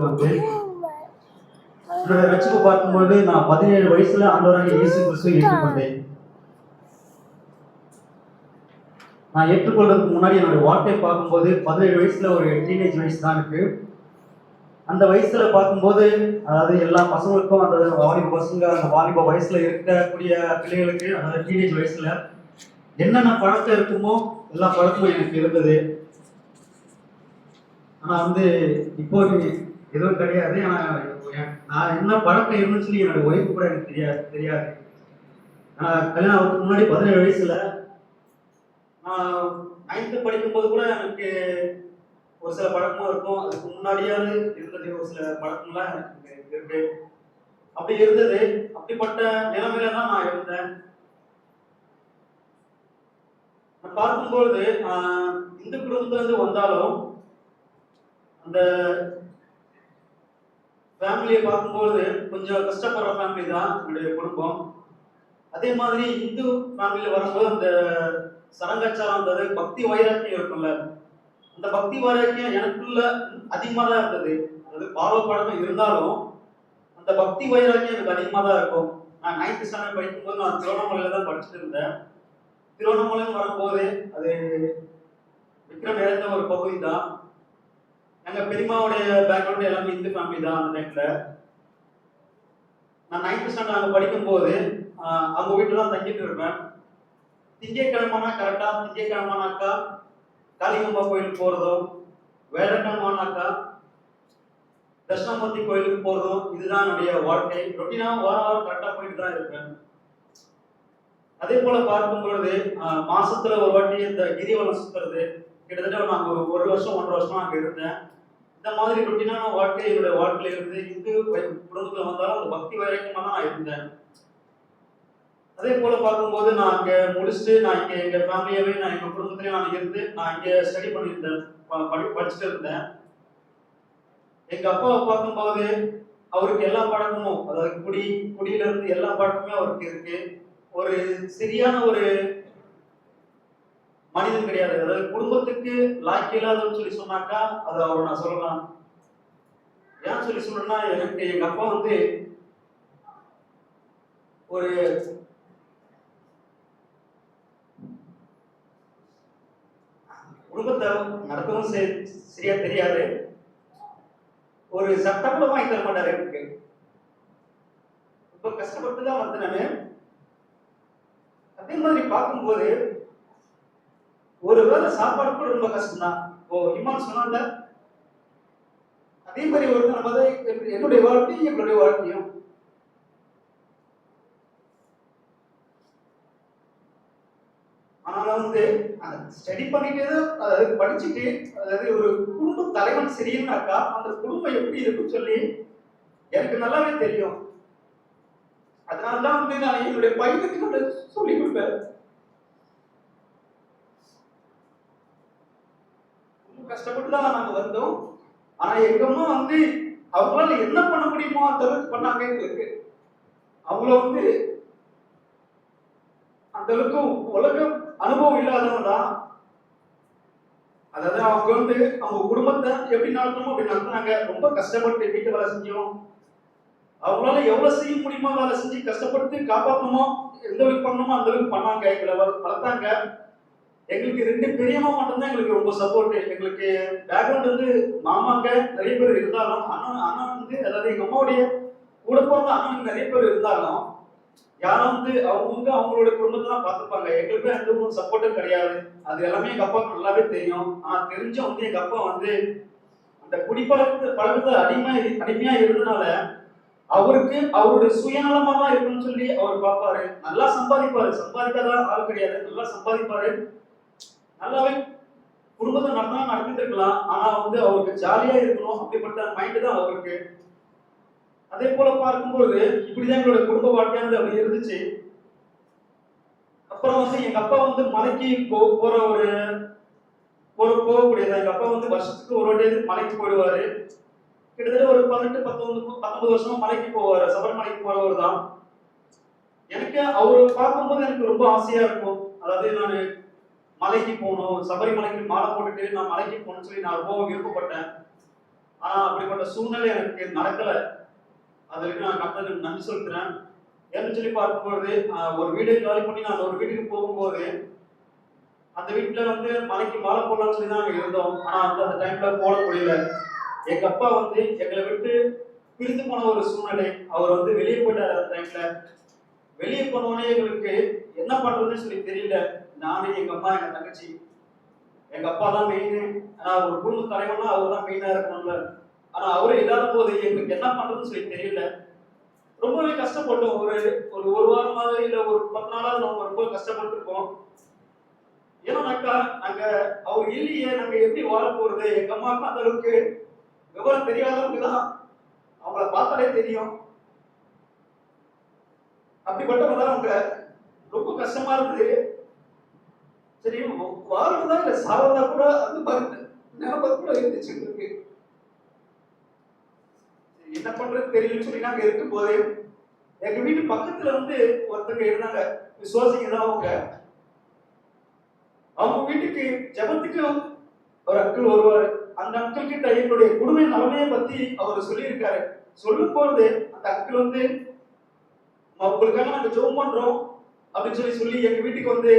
வந்து என்னோட ரட்சிப்பு பார்க்கும்போது நான் பதினேழு வயசுல ஆண்டவராக இயேசு கிறிஸ்துவை ஏற்றுக்கொண்டேன். நான் ஏற்றுக்கொள்றதுக்கு முன்னாடி என்னோட வாழ்க்கையை பார்க்கும்போது பதினேழு வயசுல ஒரு டீனேஜ் வயசு தான் இருக்கு அந்த வயசுல பார்க்கும்போது அதாவது எல்லா பசங்களுக்கும் அந்த வாலிப பசங்க அந்த வாலிப வயசுல இருக்கக்கூடிய பிள்ளைகளுக்கு அதாவது டீனேஜ் வயசுல என்னென்ன பழக்கம் இருக்குமோ எல்லா பழக்கமும் எனக்கு இருந்தது. ஆனா வந்து இப்போ எதுவும் கிடையாது. ஆனால் நான் என்ன பழக்கம் இருந்துச்சுன்னு சொல்லி என்னோட ஒய்ஃபு கூட எனக்கு தெரியாது தெரியாது. நான் கல்யாணம் அவருக்கு முன்னாடி பதினேழு வயசுல நான் நைன்த்து படிக்கும்போது கூட எனக்கு ஒரு சில பழக்கமும் இருக்கும். அதுக்கு முன்னாடியாவது இருந்தது ஒரு சில பழக்கம்லாம் எனக்கு இருக்கு. அப்படி இருந்தது. அப்படிப்பட்ட நிலைமையில தான் நான் இருந்தேன். நான் பார்க்கும்பொழுது இந்து குடும்பத்துல இருந்து வந்தாலும் அந்த ஃபேமிலியை பார்க்கும்பொழுது கொஞ்சம் கஷ்டப்படுற ஃபேமிலி தான் என்னுடைய குடும்பம். அதே மாதிரி இந்து ஃபேமிலியில் வரும்போது அந்த சடங்காச்சாரம் அந்த பக்தி வைராக்கியம் இருக்கும்ல. அந்த பக்தி வைராக்கியம் எனக்குள்ள அதிகமாக தான் இருந்தது. அது பாவ இருந்தாலும் அந்த பக்தி வைராக்கியம் எனக்கு அதிகமாக தான் இருக்கும். நான் நைன்த் ஸ்டாண்டர்ட் படிக்கும்போது நான் திருவண்ணாமலையில் தான் படிச்சுட்டு இருந்தேன். திருவண்ணாமலைன்னு வரும்போது அது விக்ரம் நிறைந்த ஒரு பகுதி தான். எங்க பெரியம்மாவுடைய பேக்ரவுண்ட் எல்லாமே இந்து ஃபேமிலி தான் அந்த டைம்ல நான் நைன்த் ஸ்டாண்டர்ட் அங்கே படிக்கும்போது அவங்க வீட்டில் தான் தங்கிட்டு இருப்பேன். திங்கக்கிழமைனா கரெக்டா திங்கக்கிழமைனாக்கா காளிகம்மா கோயிலுக்கு போறதும் வேலைக்கிழமைனாக்கா தட்சிணாமூர்த்தி கோயிலுக்கு போறதும் இதுதான் என்னுடைய வாழ்க்கை. ரொட்டீனா வாரம் வாரம் கரெக்டா போயிட்டு தான் இருப்பேன். அதே போல பார்க்கும் பொழுது மாசத்துல ஒரு வாட்டி இந்த கிரிவலம் சுத்துறது கிட்டத்தட்ட நான் ஒரு ஒரு வருஷம் ஒன்றரை வருஷமா அங்கே இருந்தேன். இந்த மாதிரி ரொட்டீனான வாழ்க்கை என்னுடைய வாழ்க்கையில இருந்து இந்து குடும்பத்தில் வந்தாலும் அந்த பக்தி வரைக்கும் தான் நான் இருந்தேன். அதே போல பார்க்கும்போது நான் அங்கே முடிச்சுட்டு நான் இங்கே எங்கள் ஃபேமிலியாவே நான் எங்கள் குடும்பத்திலே நான் இருந்து நான் இங்கே ஸ்டடி பண்ணியிருந்தேன். ப- படி படிச்சுட்டு இருந்தேன். எங்கள் அப்பாவை பார்க்கும்போது அவருக்கு எல்லா பழக்கமும் அதாவது குடி குடியில இருந்து எல்லா பழக்கமுமே அவருக்கு இருக்கு. ஒரு சரியான ஒரு மனிதன் கிடையாது. அதாவது குடும்பத்துக்கு லாக்கி இல்லாதன்னு சொல்லி சொன்னாக்கா அதை அவர் நான் சொல்லலாம். ஏன் சொல்லி சொல்றேன்னா எனக்கு எங்க அப்பா வந்து ஒரு குடும்பத்தை நடத்தவும் சரியா தெரியாது. ஒரு சட்டப்பட வாங்கி தர மாட்டாரு எனக்கு. ரொம்ப கஷ்டப்பட்டு தான் வந்து நான். அதே மாதிரி பார்க்கும்போது ஒரு வேளை சாப்பாடு கூட ரொம்ப கஷ்டம் தான் ஓ இமான் சொன்னால அதே மாதிரி ஒரு நம்ம என்னுடைய வாழ்க்கையும் எங்களுடைய வாழ்க்கையும். ஆனாலும் வந்து ஸ்டடி பண்ணிட்டு அதாவது படிச்சுட்டு அதாவது ஒரு குடும்ப தலைவன் சரியில்லைனாக்கா அந்த குடும்பம் எப்படி இருக்குன்னு சொல்லி எனக்கு நல்லாவே தெரியும். அதனால தான் வந்து நான் என்னுடைய பையனுக்கு சொல்லிக் சொல்லி கொடுப்பேன் ரொம்ப கஷ்டப்பட்டு தான் நாங்க வந்தோம். ஆனா எங்க அம்மா வந்து அவங்களால என்ன பண்ண முடியுமோ அந்த அளவுக்கு பண்ணாங்க எங்களுக்கு. அவங்கள வந்து அந்த அளவுக்கு உலக அனுபவம் இல்லாதவங்க தான் அதாவது அவங்க வந்து அவங்க குடும்பத்தை எப்படி நடத்தணும் அப்படி நடத்தினாங்க. ரொம்ப கஷ்டப்பட்டு வீட்டு வேலை செஞ்சோம். அவங்களால எவ்வளவு செய்ய முடியுமோ வேலை செஞ்சு கஷ்டப்பட்டு காப்பாற்றணுமோ எந்த அளவுக்கு பண்ணணுமோ அந்த அளவுக்கு பண்ணாங்க. எங்களை வளர்த்தாங்க. எங்களுக்கு ரெண்டு பெரியம்மா மட்டும்தான் எங்களுக்கு ரொம்ப சப்போர்ட் எங்களுக்கு பேக்ரவுண்ட் வந்து மாமாங்க நிறைய பேர் இருந்தாலும் அண்ணன் அண்ணன் வந்து அதாவது எங்க அம்மாவுடைய கூட பிறந்த அண்ணனுக்கு நிறைய பேர் இருந்தாலும் யாரும் வந்து அவங்க அவங்களோட குடும்பத்தை தான் பார்த்துப்பாங்க. எங்களுக்கு எந்த ஒரு சப்போர்ட்டும் கிடையாது. அது எல்லாமே எங்க அப்பாவுக்கு நல்லாவே தெரியும். ஆனா தெரிஞ்ச வந்து எங்க அப்பா வந்து அந்த குடிப்பழக்கத்து பழக்கத்தை அடிமை அடிமையா இருந்தனால அவருக்கு அவருடைய சுயநலமா தான் இருக்குன்னு சொல்லி அவர் பார்ப்பாரு. நல்லா சம்பாதிப்பாரு. சம்பாதிக்காத ஆள் கிடையாது. நல்லா சம்பாதிப்பாரு. நல்லாவே குடும்பத்தை நடத்தினா நடத்திட்டு இருக்கலாம். ஆனா வந்து அவருக்கு ஜாலியா இருக்கணும் அப்படிப்பட்ட மைண்ட் தான் அவருக்கு. அதே போல பார்க்கும்பொழுது இப்படிதான் எங்களோட குடும்ப வாழ்க்கையானது அப்படி இருந்துச்சு. அப்புறம் வந்து எங்க அப்பா வந்து மலைக்கு போ போற ஒரு போற போகக்கூடியது எங்க அப்பா வந்து வருஷத்துக்கு ஒரு வாட்டி மலைக்கு போயிடுவாரு. கிட்டத்தட்ட ஒரு பதினெட்டு பத்தொன்பது பத்தொன்பது வருஷமா மலைக்கு போவாரு. சபரிமலைக்கு போறவர் தான் எனக்கு அவரை பார்க்கும்போது எனக்கு ரொம்ப ஆசையா இருக்கும். அதாவது நான் மலைக்கு போகணும் சபரிமலைக்கு மாலை போட்டுட்டு நான் மலைக்கு போகணும்னு சொல்லி நான் ரொம்ப விருப்பப்பட்டேன். ஆனா அப்படிப்பட்ட சூழ்நிலை எனக்கு நடக்கல. அதற்கு நான் கப்பலுக்கு நன்றி சொல்கிறேன் ஏன்னு சொல்லி பார்க்கும்போது ஒரு வீடு காலி பண்ணி நான் ஒரு வீட்டுக்கு போகும்போது அந்த வீட்டுல வந்து மலைக்கு மாலை போடலாம்னு சொல்லி தான் இருந்தோம். ஆனா அந்த அந்த டைம்ல போட முடியல. எங்க அப்பா வந்து எங்களை விட்டு பிரிந்து போன ஒரு சூழ்நிலை. அவர் வந்து வெளியே போயிட்டார் அந்த டைம்ல வெளியே போனோடனே எங்களுக்கு என்ன பண்றதுன்னு சொல்லி தெரியல. நானும் எங்க அம்மா எங்க தங்கச்சி. எங்க அப்பா தான் மெயின் ஆனா ஒரு குடும்ப தலைவனா அவர் தான் மெயினா இருக்கணும்ல. ஆனா அவரே இல்லாத போது எங்களுக்கு என்ன பண்றதுன்னு சொல்லி தெரியல. ரொம்பவே கஷ்டப்பட்டோம். ஒரு ஒரு ஒரு வாரமாக இல்ல ஒரு பத்து நாளாவது நம்ம ரொம்ப கஷ்டப்பட்டிருக்கோம். ஏன்னாக்கா நாங்க அவர் இல்லையே நாங்க எப்படி வாழ போறது? எங்க அம்மாவுக்கு அந்த அளவுக்கு விவரம் தெரியாதவங்க தான். அவங்கள பார்த்தாலே தெரியும். அப்படிப்பட்டவங்க தான் அவங்க. ரொம்ப கஷ்டமா இருந்தது. சரி வாழ்றதா இல்ல சாவதா கூட அந்த மாதிரி நினைப்பது கூட இருந்துச்சு இருக்கு சரி, என்ன பண்றது தெரியலன்னு சொல்லி நாங்க இருக்கும் போதே எங்க வீட்டு பக்கத்துல வந்து ஒருத்தங்க இருந்தாங்க. விசுவாசிங்க தான் அவங்க. அவங்க வீட்டுக்கு ஜபத்துக்கு ஒரு அங்கிள் வருவாரு. அந்த அங்கிள் கிட்ட எங்களுடைய குடும்ப நிலைமையை பத்தி அவர் சொல்லியிருக்காரு. சொல்லும் போது அந்த அங்கிள் வந்து உங்களுக்காக நாங்க ஜோம் பண்றோம். அப்படின்னு சொல்லி சொல்லி எங்க வீட்டுக்கு வந்து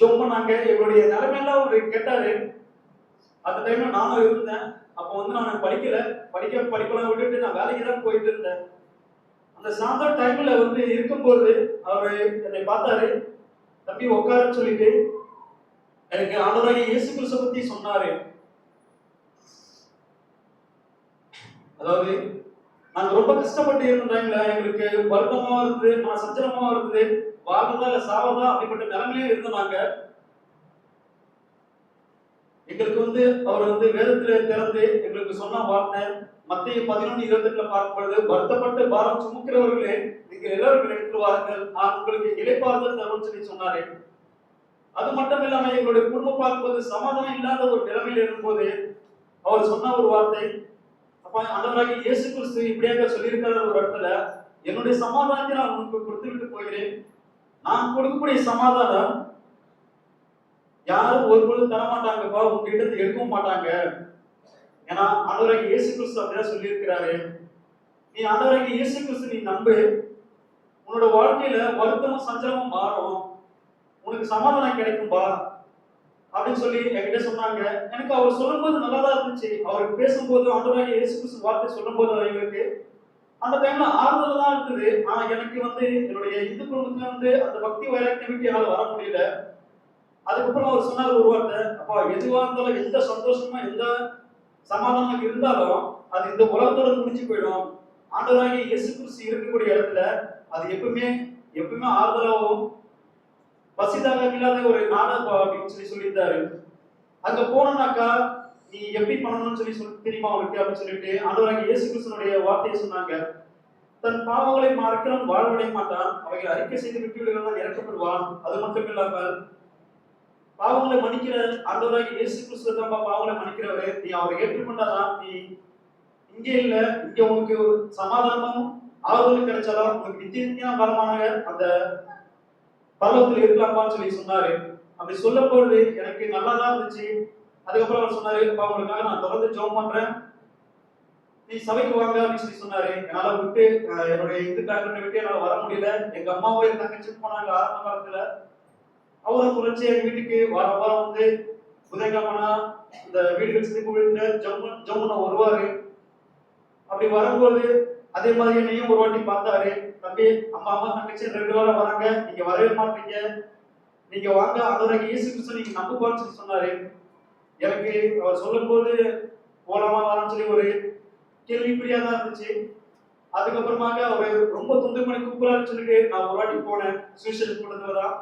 ஜெபம் நாங்க எங்களுடைய நிலைமையெல்லாம் அவர் கேட்டாரு. அந்த டைம்ல நானும் இருந்தேன். அப்போ வந்து நான் படிக்கல. படிக்க படிக்கலாம் விட்டுட்டு நான் வேலைக்கு தான் போயிட்டு இருந்தேன். அந்த சாயந்தரம் டைம்ல வந்து இருக்கும்போது அவரு என்னை பார்த்தாரு. தம்பி உட்காருன்னு சொல்லிட்டு எனக்கு ஆண்டவராக இயேசு கிறிஸ்துவ பத்தி சொன்னாரு. அதாவது நாங்க ரொம்ப கஷ்டப்பட்டு இருந்த டைம்ல எங்களுக்கு. வருத்தமா இருந்தது நான் சஞ்சலமா இருந்தது. வாழ்றதா இல்ல சாவதா அப்படிப்பட்ட நிலைமையிலே இருந்தாங்க எங்களுக்கு வந்து அவர் வந்து வேதத்துல திறந்து எங்களுக்கு சொன்ன வார்த்தை மத்திய பதினொன்று இருபத்தி எட்டுல பார்க்கப்படுது வருத்தப்பட்டு பாரம் சுமக்கிறவர்களே நீங்கள் எல்லாரும் எடுத்து வாருங்கள். நான் உங்களுக்கு இழைப்பார்கள் தருவேன் சொல்லி சொன்னாரே. அது மட்டும் இல்லாம எங்களுடைய குடும்பம் பார்க்கும்போது சமாதானம் இல்லாத ஒரு நிலைமையில் இருக்கும்போது அவர் சொன்ன ஒரு வார்த்தை அப்ப ஆண்டவராகிய இயேசு கிறிஸ்து இப்படியாக சொல்லியிருக்கிற ஒரு இடத்துல என்னுடைய சமாதானத்தை நான் உங்களுக்கு கொடுத்து விட்டு போகிறேன். நான் கொடுக்கக்கூடிய சமாதானம் யாரும் ஒரு பொழுது தர மாட்டாங்கப்பா உங்ககிட்ட எடுக்கவும் மாட்டாங்க. ஏன்னா ஆண்டவராகிய இயேசு கிறிஸ்து அப்படிதான் சொல்லியிருக்கிறாரு. நீ ஆண்டவராகிய இயேசு கிறிஸ்து நீ நம்பு. உன்னோட வாழ்க்கையில வருத்தமும் சஞ்சலமும் மாறும். உனக்கு சமாதானம் கிடைக்கும்பா அப்படின்னு சொல்லி என்கிட்ட சொன்னாங்க. எனக்கு அவர் சொல்லும்போது நல்லா தான் இருந்துச்சு. அவர் பேசும்போது ஆண்டவராகிய இயேசு கிறிஸ்து வார்த்தை சொல்லும்போது எங்களுக்கு அந்த டைம்ல ஆறுதல் தான் இருக்குது. ஆனா எனக்கு வந்து என்னுடைய இந்து குடும்பத்துல வந்து அந்த பக்தி வைராக்கியம் என்னால வர முடியல. அதுக்கப்புறம் அவர் சொன்னார் ஒரு வார்த்தை அப்பா எதுவா இருந்தாலும் எந்த சந்தோஷமா எந்த சமாதானம் இருந்தாலும் அது இந்த உலகத்தோட முடிஞ்சு போயிடும். ஆண்டவராகிய இயேசு கிறிஸ்து இருக்கக்கூடிய இடத்துல அது எப்பவுமே எப்பவுமே ஆறுதலாகவும் பசிதாக இல்லாத ஒரு நாடகம் அப்படின்னு சொல்லி சொல்லியிருந்தாரு. அங்க போனோம்னாக்கா நீ எப்படி பண்ணணும்னு சொல்லி சொல்லி தெரியுமா அவளுக்கு அப்படின்னு சொல்லிட்டு ஆண்டவராகிய இயேசு கிருஷ்ணனுடைய வார்த்தையை சொன்னாங்க. தன் பாவங்களை மறக்கிறவன் வாழ்வடைய மாட்டான். அவைகளை அறிக்கை செய்து விட்டு இறக்கப்படுவான். அது மட்டும் இல்லாமல் பாவங்களை மன்னிக்கிற ஆண்டவராகிய இயேசு கிறிஸ்து தான் பாவங்களை மன்னிக்கிறவரு. நீ அவரை ஏற்றுக்கொண்டாதான் நீ இங்கே இல்ல. இங்க உனக்கு சமாதானமும் ஆறுதலும் கிடைச்சாலும் உனக்கு நித்திய நித்தியம் அந்த பரலத்தில் இருக்கலாமான்னு சொல்லி சொன்னாரு. அப்படி சொல்லும் பொழுது எனக்கு நல்லாதான் இருந்துச்சு. அதுக்கப்புறம் அவர் சொன்னாரு அவங்களுக்காக நான் தொடர்ந்து ஜோம் பண்றேன். நீ சபைக்கு வாங்க அப்படின்னு சொல்லி சொன்னாரு. என்னால விட்டு என்னுடைய இந்து பேக்ரவுண்ட் விட்டு என்னால வர முடியல. எங்க அம்மாவும் என் தங்கச்சி போனாங்க ஆரம்ப காலத்துல அவரும் தொடர்ச்சி எங்க வீட்டுக்கு வாரம் வாரம் வந்து புதன்கிழமைனா இந்த வீடுகள் சிரிப்பு வீட்டுல ஜம்மு ஜம்முன வருவாரு. அப்படி வரும்போது அதே மாதிரி என்னையும் ஒரு வாட்டி பார்த்தாரு. தம்பி அம்மா அம்மா தங்கச்சி ரெகுலரா வராங்க. நீங்க வரவே மாட்டீங்க. நீங்க வாங்க அதோட இயேசு கிறிஸ்து நீங்க நம்புவான்னு சொல்லி சொன்னாரு. எனக்கு அவர் சொல்லும்போது போலாமா வரான்னு சொல்லி ஒரு கேள்விக்குறியா தான் இருந்துச்சு. அதுக்கப்புறமாக அவர் ரொம்ப துண்டு பண்ணி சொல்லிட்டு நான் ஒரு வாட்டி போனேன். சுவிசேஷ கூட்டத்துல தான்.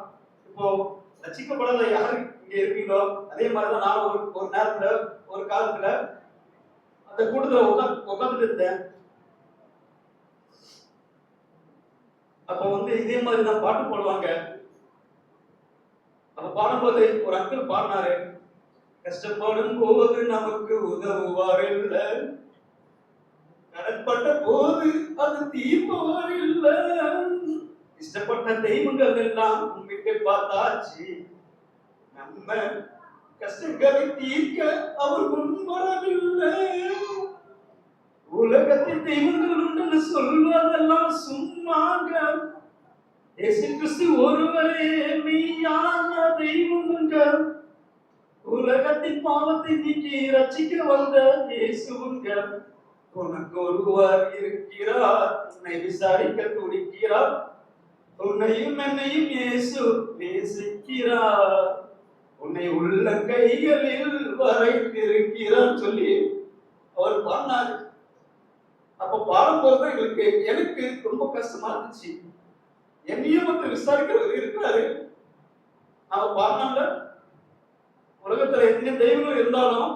இப்போ ரசிக்கப்படாத யாரு இங்க இருக்கீங்களோ அதே மாதிரிதான் நான் ஒரு ஒரு நேரத்துல ஒரு காலத்துல அந்த கூட்டத்துல உட்காந்து உட்காந்துட்டு இருந்தேன். அப்ப வந்து இதே மாதிரி தான் பாட்டு பாடுவாங்க. அப்ப பாடும்போது ஒரு அங்கிள் பாடினாரு. கஷ்டப்படும் போது நமக்கு உதவுவார் இல்ல கடற்பட்ட போது அது தீர்ப்பவார் இல்ல இஷ்டப்பட்ட தெய்வங்கள் எல்லாம் உங்ககிட்ட பார்த்தாச்சு. நம்ம கஷ்டங்களை தீர்க்க அவர் முன்வரவில்லை. உலகத்தில் தெய்வங்கள் உண்டுன்னு சொல்வதெல்லாம் சும்மாங்க. இயேசு கிறிஸ்து ஒருவரே மெய்யான தெய்வங்க உலகத்தின் பாவத்தை நீக்கி ரசிக்க வந்த இயேசுங்க உனக்கு ஒருவர் இருக்கிறார். உன்னை விசாரிக்க துடிக்கிறார். உன்னையும் என்னையும் இயேசு நேசிக்கிறார். உன்னை உள்ள கைகளில் வரைத்திருக்கிறார் சொல்லி அவர் பாடினாரு. அப்ப பாடும்போது எங்களுக்கு எனக்கு ரொம்ப கஷ்டமா இருந்துச்சு. என்னையும் வந்து விசாரிக்கிறவர் இருக்கிறாரு. அவ பாடினாங்க உலகத்துல எத்தனை தெய்வங்கள் இருந்தாலும்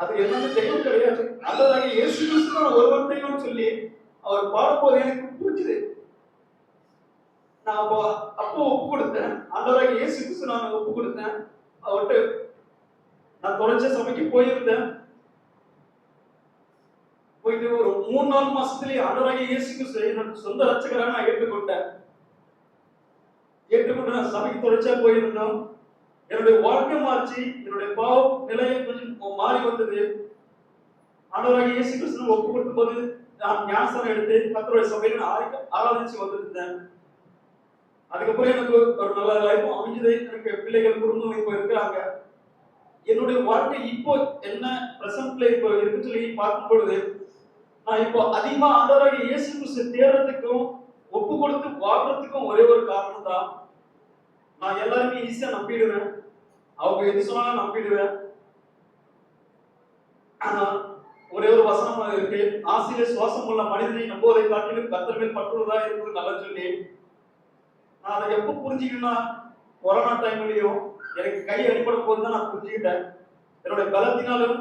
அது எல்லாமே தெய்வம் கிடையாது. அல்லதாக இயேசு கிறிஸ்து ஒருவர் தெய்வம் சொல்லி அவர் பாடும்போது எனக்கு புரிஞ்சுது. நான் அப்போ அப்போ ஒப்பு கொடுத்தேன். ஆண்டவராக இயேசு கிறிஸ்து நான் ஒப்பு கொடுத்தேன். அவர்கிட்ட நான் தொலைச்ச சபைக்கு போயிருந்தேன். போயிட்டு ஒரு மூணு நாலு மாசத்துலயே ஆண்டவராக இயேசு கிறிஸ்து என்னோட சொந்த ரட்சகராக நான் ஏற்றுக்கொண்டேன். ஏற்றுக்கொண்டு நான் சபைக்கு தொலைச்சா போயிருந்தோம். என்னுடைய வாழ்க்கை மாற்றி என்னுடைய பாவம் நிலையை கொஞ்சம் மாறி வந்தது. ஆண்டவராக இயேசு கிறிஸ்து ஒப்பு கொடுக்கும் போது நான் ஞானசனம் எடுத்து கத்தருடைய சபையில நான் ஆராதிச்சு வந்திருந்தேன். அதுக்கப்புறம் எனக்கு ஒரு நல்ல லைஃப் அமைஞ்சது. எனக்கு பிள்ளைகள் குடும்பம் இப்போ இருக்கிறாங்க. என்னுடைய வாழ்க்கை இப்போ என்ன பிரசன்ட்ல இப்போ இருக்குன்னு சொல்லி பார்க்கும் பொழுது நான் இப்போ அதிகமா ஆண்டவராக இயேசு கிறிஸ்து தேடுறதுக்கும் ஒப்பு கொடுத்து வாழ்றதுக்கும் ஒரே ஒரு காரணம் தான் நான் எல்லாருமே ஈஸியா நம்பிடுவேன். அவங்க எது சொன்னாலும் நம்பிடுவேன். ஒரே ஒரு வசனம் இருக்கு. ஆசிரியர் சுவாசம் உள்ள மனிதனை நம்புவதை காட்டிலும் கத்தர் மேல் பற்றுவதா இருப்பது நல்லா சொல்லி நான் அதை எப்போ புரிஞ்சுக்கிட்டேன்னா கொரோனா டைம்லயும் எனக்கு கை அடிப்படும் போது தான் நான் புரிஞ்சுக்கிட்டேன். என்னுடைய பலத்தினாலும்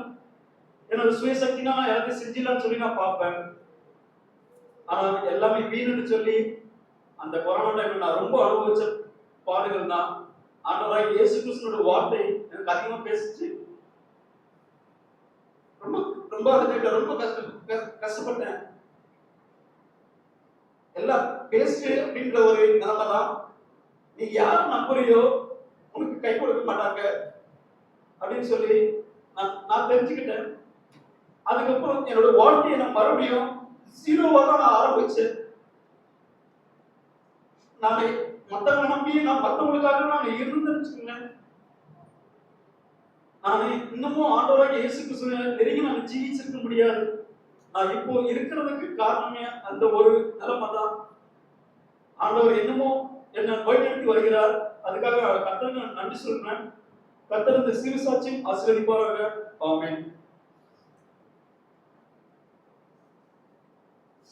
என்னோட சுயசக்தினால நான் எல்லாத்தையும் செஞ்சிடலாம்னு சொல்லி நான் பார்ப்பேன். ஆனா எல்லாமே வீணுன்னு சொல்லி அந்த கொரோனா டைம்ல நான் ரொம்ப அனுபவிச்ச பாடுகள் தான் ஆண்டவராக இயேசு கிறிஸ்துவோட வார்த்தை எனக்கு அதிகமா பேசுச்சு. ரொம்ப ரொம்ப அதுக்கு ரொம்ப கஷ்ட கஷ்டப்பட்டேன். எல்லாம் பேசு அப்படின்ற ஒரு நிலைமை தான் நீ யார் நம்புறியோ உனக்கு கை கொடுக்க மாட்டாங்க அப்படின்னு சொல்லி நான் நான் தெரிஞ்சுக்கிட்டேன். அதுக்கப்புறம் என்னோட வாழ்க்கையை நான் மறுபடியும் ஜீரோவாக தான் நான் ஆரம்பிச்சேன். நான் மத்தவங்க நம்பி நான் மத்தவங்களுக்காக நான் இருந்தேன்னு வச்சுக்கோங்களேன். நான் இன்னமும் ஆண்டவராக இயேசு கிறிஸ்துவை நெருங்கி நான் ஜீவிச்சிருக்க முடியாது. நான் இப்போ இருக்கிறதுக்கு காரணமே அந்த ஒரு நிலைமை தான் ஆண்டவர் இன்னமும் என்னை வழிநடத்தி வருகிறார். அதுக்காக கத்தருக்கு நான் நன்றி சொல்றேன். கத்தர் இந்த சிறு சாட்சியும் ஆசீர்வதிப்பாராக. ஆமேன்.